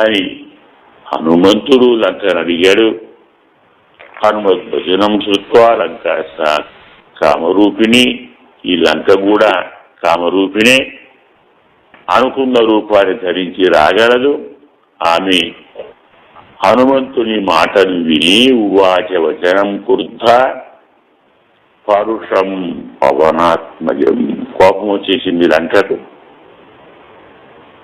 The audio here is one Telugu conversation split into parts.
అని హనుమంతుడు లంకను అడిగాడు. హనుమత్ భజనం శృత్వా లంక కామరూపిణి ఈ లంక కూడా కామరూపిణే. అనుకున్న రూపాన్ని ధరించి రాగలదు. ఆమె హనుమంతుని మాటలు విని ఉవాచ వచనం కుర్ధ. పరుషం పవనాత్మజం కోపం వచ్చేసింది లంకకు.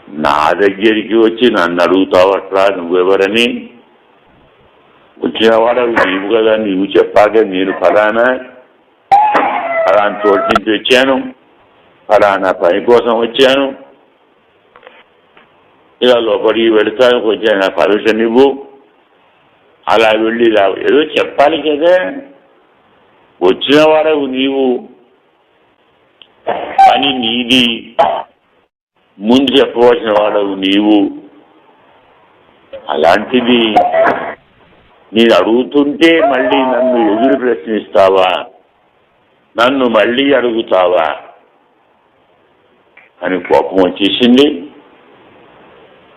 నా దగ్గరికి వచ్చి నన్ను అడుగుతావట్లా నువ్వెవరని? వచ్చిన వాడు నీవు కదా నీవు చెప్పాక నేను ఫలానా? ఫలానా చోటు నుంచి వచ్చాను. ఫలానా పని కోసం వచ్చాను. ఇలా లోపలికి వెళతాను కొంచెం నా పర్మిషన్ ఇవ్వు. అలా వెళ్ళి ఇలా ఏదో చెప్పాలి కదా. వచ్చిన వాడవు నీవు పని నీది. ముందు చెప్పవలసిన వాడవు నీవు. అలాంటిది నేను అడుగుతుంటే మళ్ళీ నన్ను ఎదురు ప్రశ్నిస్తావా? నన్ను మళ్ళీ అడుగుతావా? అని కోపం వచ్చేసింది.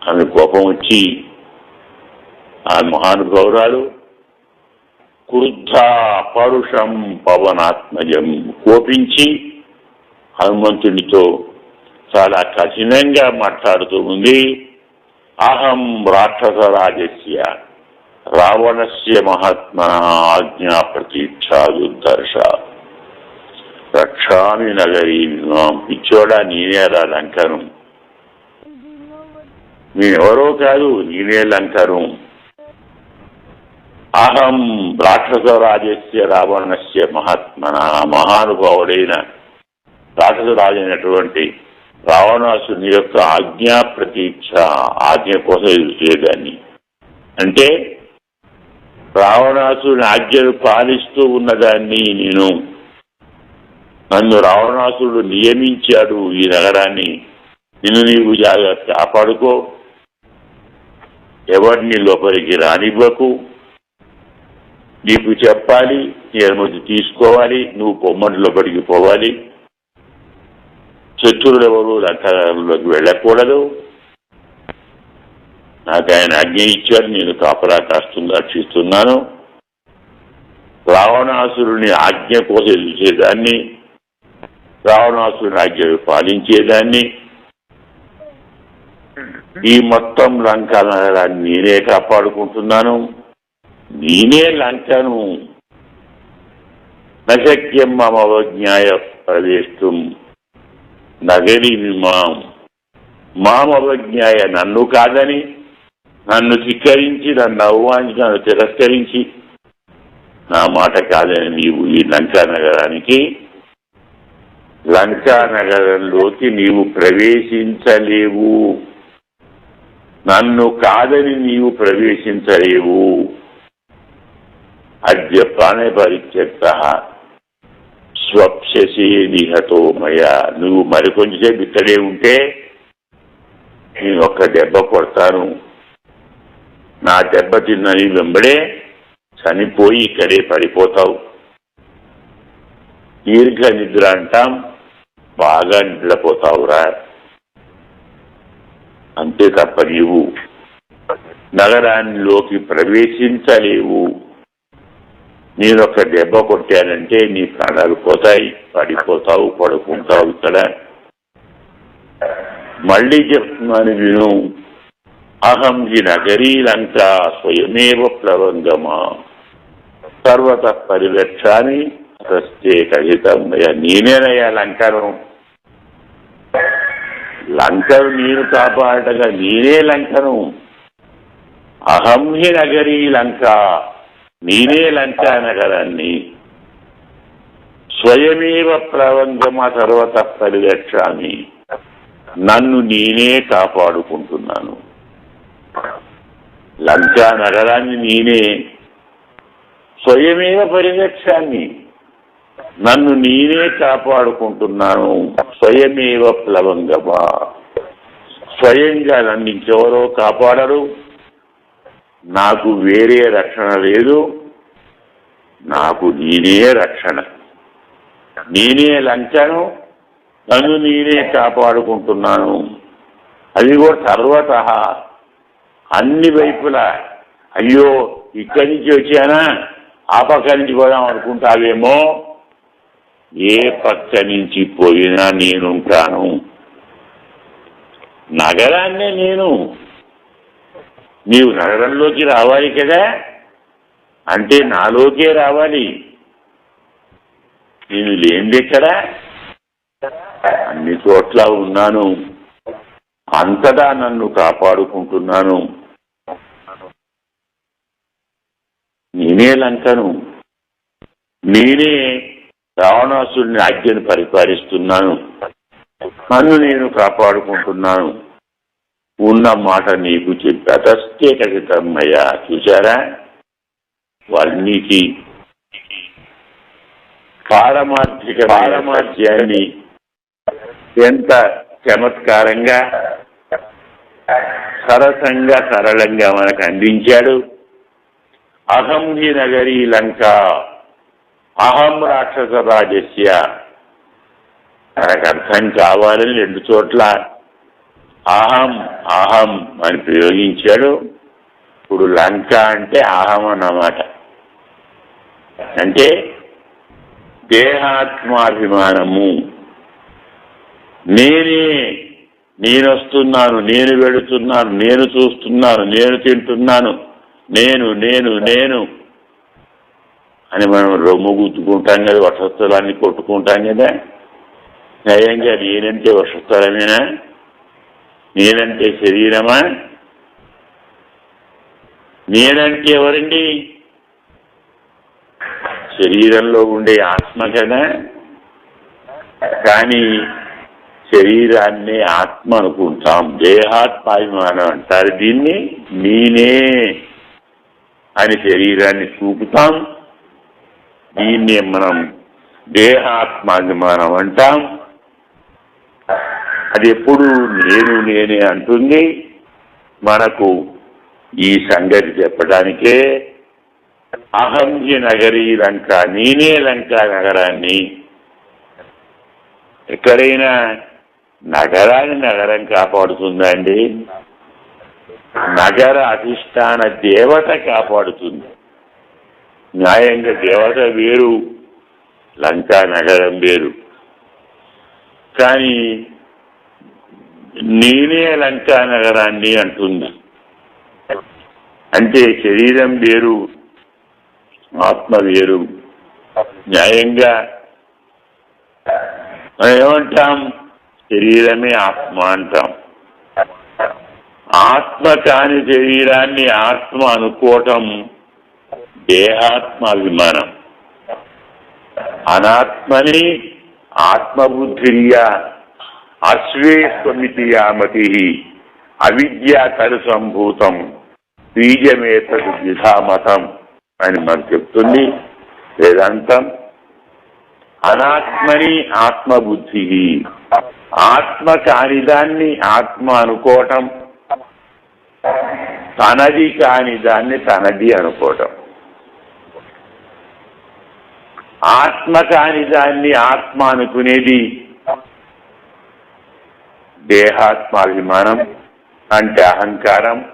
ఆమె కోపం వచ్చి ఆ మహానుభావురాలు క్రుద్ధ పరుషం పవనాత్మజం కోపించి హనుమంతునితో చాలా కఠినంగా మాట్లాడుతూ ఉంది. అహం రాక్షసరాజస్య రావణస్య మహాత్మ ఆజ్ఞా ప్రతీక్షాదుర్దర్శ రక్షామి నగరీ పిచ్చోడా నేనేరా లంకను. నేనెవరో కాదు నేనే లంకను. అహం రాక్షసరాజస్య రావణస్య మహాత్మన మహానుభావుడైన రాక్షసరాజైనటువంటి రావణాసుని యొక్క ఆజ్ఞా ప్రతీక్ష ఆజ్ఞ కోసం ఎదురుచేయడాన్ని అంటే రావణాసుని ఆజ్ఞను పాలిస్తూ ఉన్నదాన్ని నేను నన్ను రావణాసుడు నియమించాడు ఈ నగరాన్ని. నిన్ను నీవు జాగ్రత్త కాపాడుకో. ఎవరిని లోపలికి రానివ్వకు. నీకు చెప్పాలి నీ అనుమతి తీసుకోవాలి నువ్వు పొమ్మడి లోపలికి పోవాలి. శత్రువులు ఎవరు? వెళ్ళకూడదు. నాకు ఆయన ఆజ్ఞ ఇచ్చారు. నేను కాపలా కాస్తుంది రక్షిస్తున్నాను రావణాసురుని ఆజ్ఞ కోసం ఎదుర్చేదాన్ని రావణాసురుని ఆజ్ఞ పాలించేదాన్ని. ఈ మొత్తం లంక నేనే కాపాడుకుంటున్నాను. నేనే లంకను నశక్యం మమ ప్రవేశం నగరి మాం. మామవజ్ఞాయ నన్ను కాదని నన్ను ధిక్కరించి నన్ను అవమానించి నన్ను తిరస్కరించి నా మాట కాదని నీవు ఈ లంకా నగరానికి లంకా నగరంలోకి నీవు ప్రవేశించలేవు. నన్ను కాదని నీవు ప్రవేశించలేవు. అద్య ప్రాణపరిత్యక్త స్వప్ససి నిహతో మయ నువ్వు మరికొంచెంసేపు ఇక్కడే ఉంటే నేను ఒక్క దెబ్బ కొడతాను. నా దెబ్బ తిన్నని వెంబడే చనిపోయి ఇక్కడే పడిపోతావు. దీర్ఘ నిద్ర అంటాం బాగా నిద్రపోతావురా. అంతే తప్ప నీవు నగరాల్లోకి ప్రవేశించలేవు. నేను ఒక దెబ్బ కొట్టానంటే నీ ప్రాణాలు పోతాయి పడిపోతావు పడుకుంటావు ఇక్కడ. మళ్ళీ చెప్తున్నాను విను. అహంహి నగరీ లంక స్వయమేవ ప్లవంగమా సర్వత పరిరక్షాన్ని ప్రత్యేకహితం నేనేనయ్యా లంకను. లంకను నేను కాపాడగా నేనే లంకను. అహం హి నగరీ లంక నేనే లంచానగరాన్ని స్వయమేవ ప్రవంగమ సర్వత పరిరక్షామి. నన్ను నేనే కాపాడుకుంటున్నాను. లంకా నగరాన్ని నేనే. స్వయమేవ పరిరక్షాన్ని నన్ను నేనే కాపాడుకుంటున్నాను. స్వయమేవ ప్లవంగమా స్వయంగా నన్ను ఇంకెవరో కాపాడరు. నాకు వేరే రక్షణ లేదు. నాకు నేనే రక్షణ. నేనే లంచను. నన్ను నేనే కాపాడుకుంటున్నాను. అది కూడా సర్వత. అన్ని వైపులా. అయ్యో ఇక్కడి నుంచి వచ్చానా? ఆ పక్క నుంచి పోదాం అనుకుంటావేమో? ఏ పక్క నుంచి పోయినా నేనుంటాను. నగరాన్నే నేను. నీవు నగరంలోకి రావాలి కదా? అంటే నాలోకే రావాలి. నేను లేనిది ఎక్కడ? అన్ని చోట్ల ఉన్నాను. అంతటా నన్ను కాపాడుకుంటున్నాను. నేనే లంకను. నేనే రావణాసుడిని ఆజ్ఞను పరిపాలిస్తున్నాను. నన్ను నేను కాపాడుకుంటున్నాను. ఉన్న మాట నీకు చెప్పి అతస్తే కథమయ్యా చూసారా వాల్మీకి పారమార్థిక పారమార్థ్యాన్ని ఎంత చమత్కారంగా సరసంగా సరళంగా మనకు అందించాడు. అహం హి నగరీ లంక అహం రాక్షస రాజస్య. మనకు అర్థం కావాలని రెండు చోట్ల అహం అహం అని ప్రయోగించాడు. ఇప్పుడు లంక అంటే అహం అన్నమాట. అంటే దేహాత్మాభిమానము. నేనే నేను వస్తున్నాను నేను వెళుతున్నాను నేను చూస్తున్నాను నేను తింటున్నాను నేను నేను నేను అని మనం రొమ్ము గుద్దుకుంటాం కదా వర్షస్థలాన్ని కొట్టుకుంటాం కదా. నయంగా నేనంటే వర్షస్థలమేనా నేనంటే శరీరమా? నేనంటే ఎవరండి? శరీరంలో ఉండే ఆత్మ కదా. కానీ శరీరాన్ని ఆత్మ అనుకుంటాం. దేహాత్మాభిమానం అంటారు దీన్ని. నేనే అని శరీరాన్ని చూపుతాం. దీన్ని మనం దేహాత్మాభిమానం అంటాం. అది ఎప్పుడు నేను నేనే అంటుంది. మనకు ఈ సంగతి చెప్పడానికే అహంజి నగరీ లంక నేనే లంక నగరాన్ని. ఎక్కడైనా నగరాన్ని నగరం కాపాడుతుందా అండి నగర అధిష్టాన దేవత కాపాడుతుంది. న్యాయంగా దేవత వేరు లంకా నగరం వేరు. కానీ నేనే లంకా నగరాన్ని అంటుంది అంటే శరీరం వేరు ఆత్మ వేరు. న్యాయంగా మనం ఏమంటాం? శరీరమే ఆత్మ అంటాం. ఆత్మ కాని శరీరాన్ని ఆత్మ అనుకోవటం దేహాత్మాభిమానం. అనాత్మని ఆత్మబుద్ధిర్యా అశ్వేస్వమితి యామతి అవిద్యా తరు సంభూతం బీజమేతడు ద్విధామతం అని మనకు చెప్తుంది వేదాంతం. అనాత్మని ఆత్మబుద్ధి ఆత్మ కానిదాన్ని ఆత్మ అనుకోవటం తనది కాని దాన్ని తనది అనుకోవటం. ఆత్మ కాని దాన్ని ఆత్మ అనుకునేది దేహాత్మాభిమానం అంటే అహంకారం.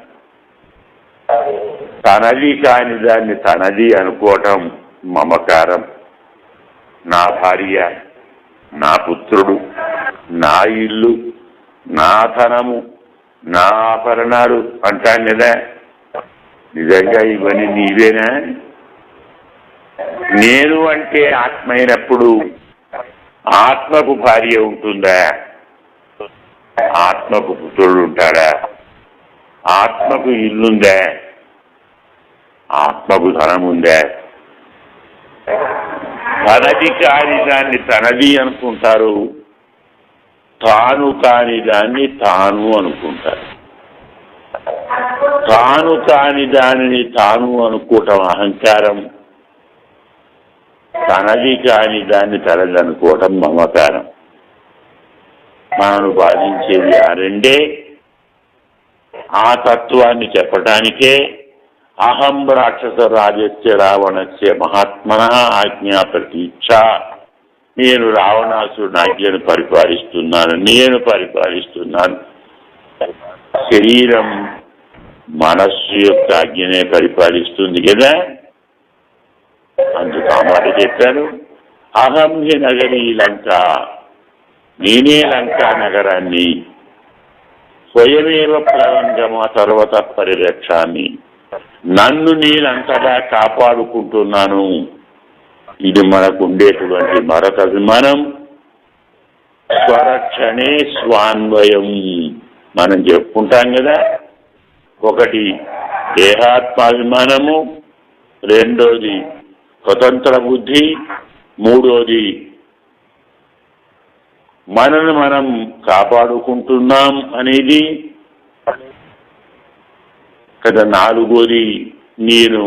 తనది కాని దాన్ని తనది అనుకోవటం మమకారం. నా భార్య నా పుత్రుడు నా ఇల్లు నా ధనము నా ఆభరణాలు అంటాను కదా. నిజంగా ఇవన్నీ నీవేనా? నేను అంటే ఆత్మ అయినప్పుడు ఆత్మకు భార్య ఉంటుందా? ఆత్మకు పుత్రుడు ఉంటాడా? ఆత్మకు ఇల్లుందే? ఆత్మకు ధనం ఉందా తనది కాని దాన్ని తనది అనుకుంటారు. తాను కాని దాన్ని తాను అనుకుంటారు. తాను కాని దానిని తాను అనుకోవటం అహంకారం. తనది కాని దాన్ని తనది అనుకోవటం మమకారం. మనను బాధించేది ఆ రెండే. ఆ తత్వాన్ని చెప్పటానికే అహం రాక్షస రాజస్య రావణస్య మహాత్మన ఆజ్ఞా ప్రతీక్ష నేను రావణాసుడు ఆజ్ఞను పరిపాలిస్తున్నాను నేను పరిపాలిస్తున్నాను. శరీరం మనస్సు యొక్క ఆజ్ఞనే పరిపాలిస్తుంది కదా? అందుకు ఆ మాట చెప్పాను. అహం హి నగరీ లంక. నేనే లంకా నగరాన్ని స్వయమేవ ప్లవంగమ తర్వాత పరిరక్షాన్ని. నన్ను నేనంతగా కాపాడుకుంటున్నాను. ఇది మనకు ఉండేటువంటి మరొక అభిమానం. స్వరక్షణే స్వాన్వయం. మనం చెప్పుకుంటాం కదా ఒకటి దేహాత్మాభిమానము రెండోది స్వతంత్ర బుద్ధి మూడోది మనల్ని మనం కాపాడుకుంటున్నాం అనేది కదా నాలుగోది నేను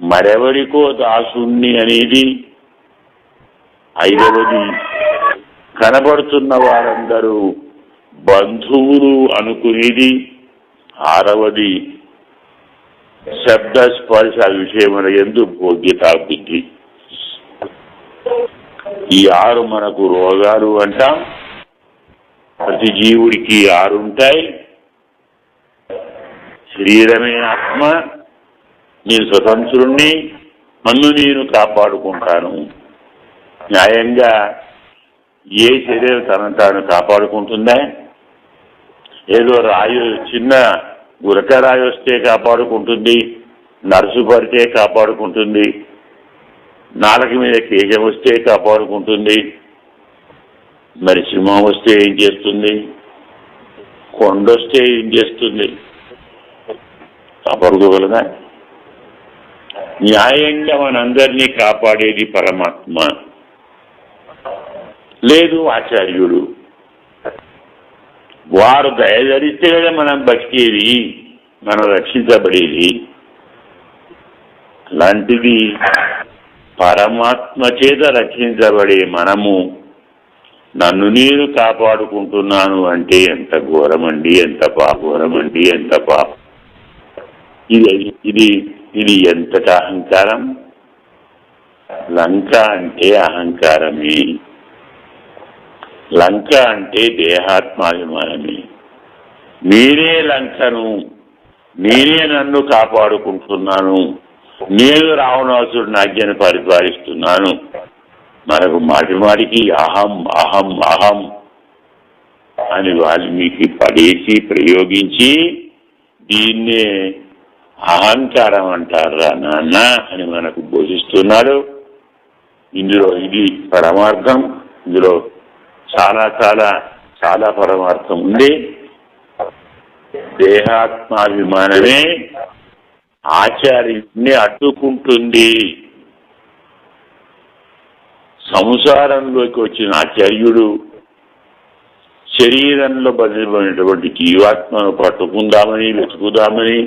మరెవరికో దాసుణ్ణి అనేది ఐదవది కనబడుతున్న వారందరూ బంధువులు అనుకునేది ఆరవది శబ్ద స్పర్శ విషయముల ఎందు భోగ్యత బుద్ధి. ఈ ఆరు మనకు రోగాలు అంటాం. ప్రతి జీవుడికి ఆరు ఉంటాయి. శరీరమే ఆత్మ నేను స్వతంత్రుణ్ణి నన్ను నేను కాపాడుకుంటాను. న్యాయంగా ఏ శరీరం తనను తాను కాపాడుకుంటుందా? ఏదో రాయి చిన్న గురక రాయి వస్తే కాపాడుకుంటుంది నర్సు పడితే కాపాడుకుంటుంది. నాలుక మీద కేజం వస్తే కాపాడుకుంటుంది. మరి సింహం వస్తే ఏం చేస్తుంది? కొండ వస్తే ఏం చేస్తుంది? కాపాడుకోగలదా న్యాయంగా మనందరినీ కాపాడేది పరమాత్మ. లేదు ఆచార్యుడు. వారు దయధరిస్తే కదా మనం బతికేది మనం రక్షించబడేది. అలాంటిది పరమాత్మ చేత రక్షించబడే మనము నన్ను నేను కాపాడుకుంటున్నాను అంటే ఎంత ఘోరమండి ఎంత పాఘోరమండి ఎంత పాప. ఇది ఇది ఇది ఎంతటి అహంకారం? లంక అంటే అహంకారమే. లంక అంటే దేహాత్మాభిమానమే. నేనే లంకను నేనే నన్ను కాపాడుకుంటున్నాను. నేను రావణాసుడు నాజ్ఞను పరిపాలిస్తున్నాను. మనకు మాటి మాటికి అహం అహం అహం అని వాల్మీకి పడేసి ప్రయోగించి దీన్నే అహంకారం అంటారా నాన్న అని మనకు బోధిస్తున్నాడు. ఇందులో ఇది పరమార్థం ఇందులో చాలా చాలా చాలా పరమార్థం ఉంది. దేహాత్మాభిమానమే ఆచార్యుడిని అడ్డుకుంటుంది. సంసారంలోకి వచ్చిన ఆచార్యుడు శరీరంలో బదిలిపోయినటువంటి జీవాత్మను పట్టుకుందామని వెతుకుదామని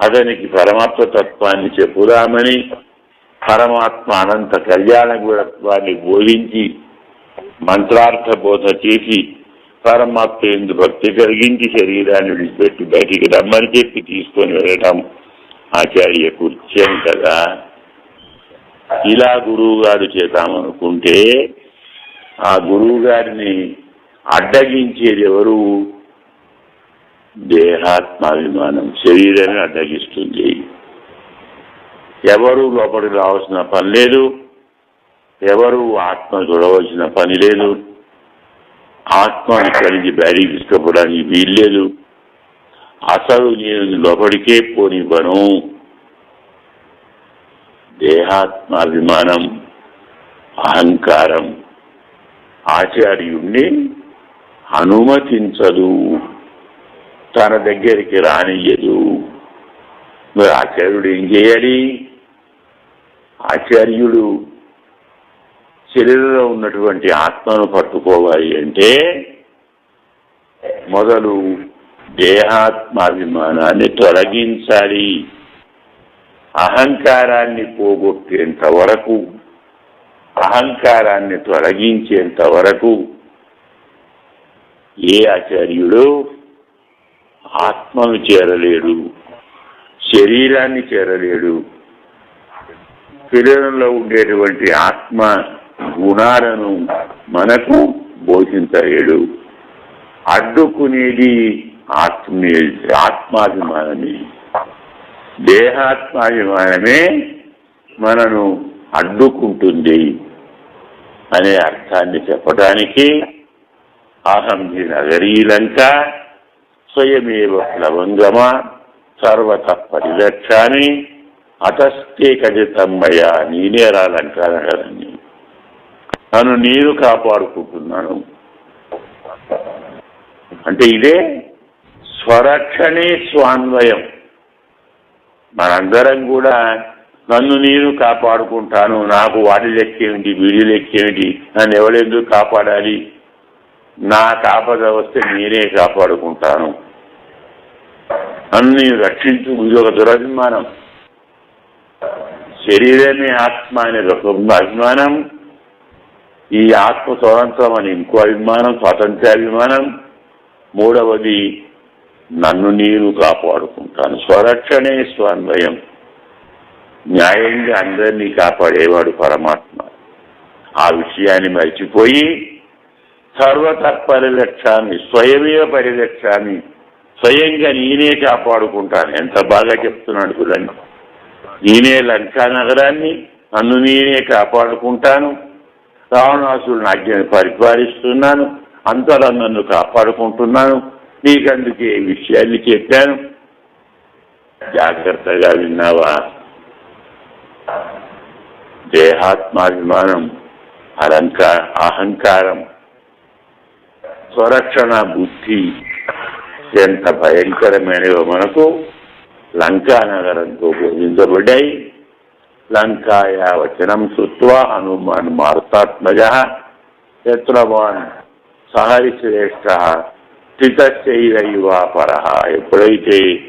అతనికి పరమాత్మ తత్వాన్ని చెప్పుదామని పరమాత్మ అనంత కళ్యాణ గుణత్వాన్ని బోధించి మంత్రార్థ బోధ చేసి పరమాత్మ ఎందు భక్తి కలిగించి శరీరాన్ని విడిచిపెట్టి బయటికి రమ్మని చెప్పి తీసుకొని వెళ్ళటం ఆచార్య కూర్చాం కదా. ఇలా గురువు గారు చేద్దామనుకుంటే ఆ గురువు గారిని అడ్డగించేది ఎవరు? దేహాత్మాభిమానం శరీరాన్ని అడ్డగిస్తుంది. ఎవరు లోపలికి రావాల్సిన పని లేదు. ఎవరు ఆత్మ చూడవలసిన పని లేదు. ఆత్మ ఇక్కడి నుంచి బయటికి తీసుకుపోవడానికి వీల్లేదు. అసలు నేను లోపలికే పోనివ్వను. దేహాత్మాభిమానం అహంకారం ఆచార్యుణ్ణి అనుమతించదు. తన దగ్గరికి రానియ్యదు. మరి ఆచార్యుడు ఏం చేయాలి? ఆచార్యుడు శరీరంలో ఉన్నటువంటి ఆత్మను పట్టుకోవాలి అంటే మొదలు దేహాత్మాభిమానాన్ని తొలగించాలి. అహంకారాన్ని పోగొట్టేంత వరకు అహంకారాన్ని తొలగించేంత వరకు ఏ ఆచార్యుడు ఆత్మను చేరలేడు శరీరాన్ని చేరలేడు. శరీరంలో ఉండేటువంటి ఆత్మ గుణాలను మనకు బోధించలేడు. అడ్డుకునేది ఆత్మీ ఆత్మాభిమానమే. దేహాత్మాభిమానమే మనను అడ్డుకుంటుంది అనే అర్థాన్ని చెప్పడానికి అహం హి నగరీలంక స్వయమేవ ప్లవంగమ సర్వత పరిరక్షాన్ని అతస్తే కజితమ్మయ్య నేనే రాలంక నగరాన్ని. నన్ను నేను కాపాడుకుంటున్నాను. అంటే ఇదే స్వరక్షణే స్వాన్వయం మనందరం కూడా నన్ను నేను కాపాడుకుంటాను నాకు వాడి లెక్కేమిటి వీడి లెక్కేమిటి నన్ను ఎవరెందుకు కాపాడాలి? నా కాపద వస్తే నేనే కాపాడుకుంటాను. నన్ను నేను రక్షించు ఇది ఒక దురభిమానం. శరీరమే ఆత్మ అనేది ఒక అభిమానం. ఈ ఆత్మ స్వతంత్రం అని ఇంకో అభిమానం స్వాతంత్ర్యాభిమానం. మూడవది నన్ను నేను కాపాడుకుంటాను. స్వరక్షణే స్వాన్వయం. న్యాయంగా అందరినీ కాపాడేవాడు పరమాత్మ. ఆ విషయాన్ని మర్చిపోయి సర్వత పరిరక్షాన్ని స్వయమే పరిరక్షాన్ని స్వయంగా నేనే కాపాడుకుంటాను. ఎంత బాగా చెప్తున్నాడు చూడండి. నేనే లంకా నగరాన్ని నన్ను నేనే కాపాడుకుంటాను. రావణాసురుని ఆజ్ఞను పరిపాలిస్తున్నాను. అంతలో నన్ను కాపాడుకుంటున్నాను. నీకందుకే అందుకే విషయాన్ని చెప్పాను. జాగ్రత్తగా విన్నావా? దేహాత్మాభిమానం అలంకార అహంకారం స్వరక్షణ బుద్ధి ఎంత భయంకరమైనవో మనకు లంకా నగరంతో బోధించబడ్డాయి. లంకాయా వచనం శృత్వా హనుమాన్ మారుతాత్మజ శత్రువాన్ సహరి శ్రేష్ఠ స్థితశైలయువా పరహ. ఎప్పుడైతే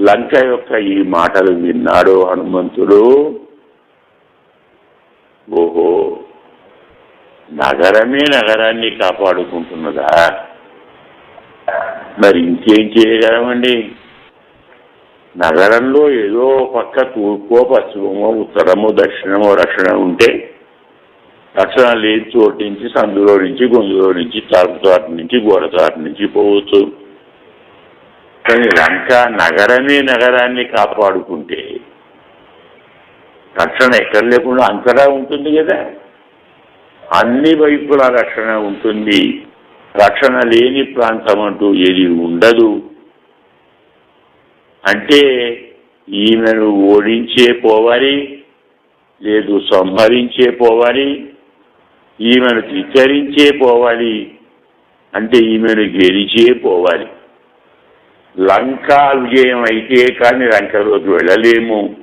లంక యొక్క ఈ మాటలు విన్నాడో హనుమంతుడు ఓహో నగరమే నగరాన్ని కాపాడుకుంటున్నదా? మరి ఇంకేం చేయగలమండి? నగరంలో ఏదో పక్క తూర్పో పశ్చిమమో ఉత్తరమో దక్షిణమో రక్షణ ఉంటే రక్షణ లేని చోటు నుంచి సందులో నుంచి గొంతులో నుంచి తలుపు తోటి నుంచి గోడ తోటి నుంచి పోవచ్చు కానీ లంక నగరమే నగరాన్ని కాపాడుకుంటే రక్షణ ఎక్కడ లేకుండా అంతటా ఉంటుంది కదా అన్ని వైపుల రక్షణ ఉంటుంది రక్షణ లేని ప్రాంతం అంటూ ఏది ఉండదు అంటే ఈమెను ఓడించే పోవాలి లేదు సంహరించే పోవాలి ఈమెను ధిక్కరించే పోవాలి అంటే ఈమెను గెలిచే పోవాలి. లంకా విజయం అయితే కానీ లంకలోకి వెళ్ళలేము.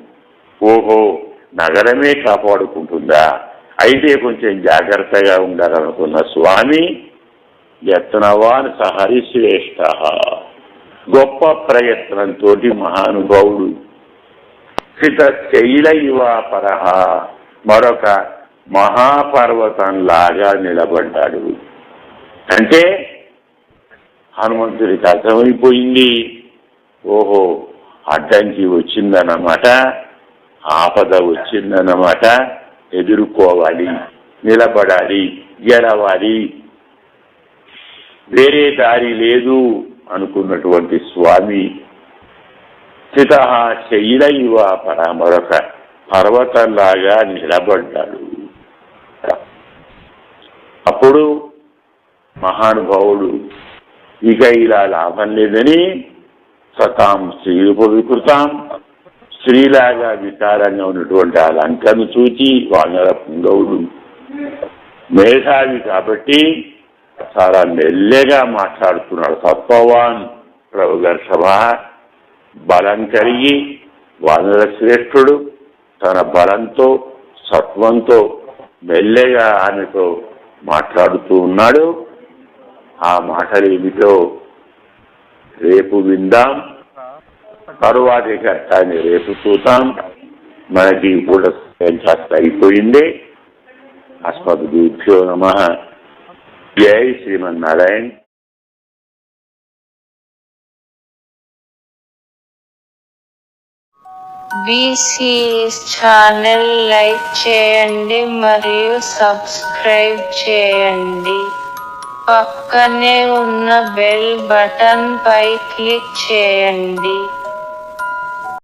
ఓహో నగరమే కాపాడుకుంటుందా? అయితే కొంచెం జాగ్రత్తగా ఉండాలనుకున్న స్వామి యత్నవాన్ సహరి శ్రేష్ట గొప్ప ప్రయత్నంతో మహానుభావుడు. స్థిత శైల పరహ మరొక మహాపర్వతంలాగా నిలబడ్డాడు. అంటే హనుమంతుడికి అర్థమైపోయింది ఓహో అడ్డంకి వచ్చిందన్నమాట ఆపద వచ్చిందన్నమాట ఎదుర్కోవాలి నిలబడాలి గెలవాలి వేరే దారి లేదు అనుకున్నటువంటి స్వామి స్థిత చైరయువ పరామరక పర్వతంలాగా నిలబడ్డాడు. మహానుభావుడు. ఇక ఇలా లాభం లేదని సతాం స్త్రీరూప వికృతాం. స్త్రీలాగా వికారంగా ఉన్నటువంటి ఆ లంకను చూచి వానర పుంగవుడు. మేధావి కాబట్టి చాలా మెల్లగా మాట్లాడుతున్నాడు. సత్వవాన్ ప్రభుగర్షభ బలం కలిగి వానర శ్రేష్ఠుడు తన బలంతో సత్వంతో మెల్లగా ఆమెతో మాట్లాడుతూ ఉన్నాడు. ఆ మాటలు ఏమిటో రేపు విందాం. తరువాతి ఘట్టాన్ని రేపు చూద్దాం. మనకి కూడా కాస్త అయిపోయింది. అస్మద్భ్యో నమ. జై శ్రీమన్నారాయణ. బీసీఎస్ ఛానల్ లైక్ చేయండి మరియు సబ్స్క్రైబ్ చేయండి. పక్కనే ఉన్న బెల్ బటన్ పై క్లిక్ చేయండి.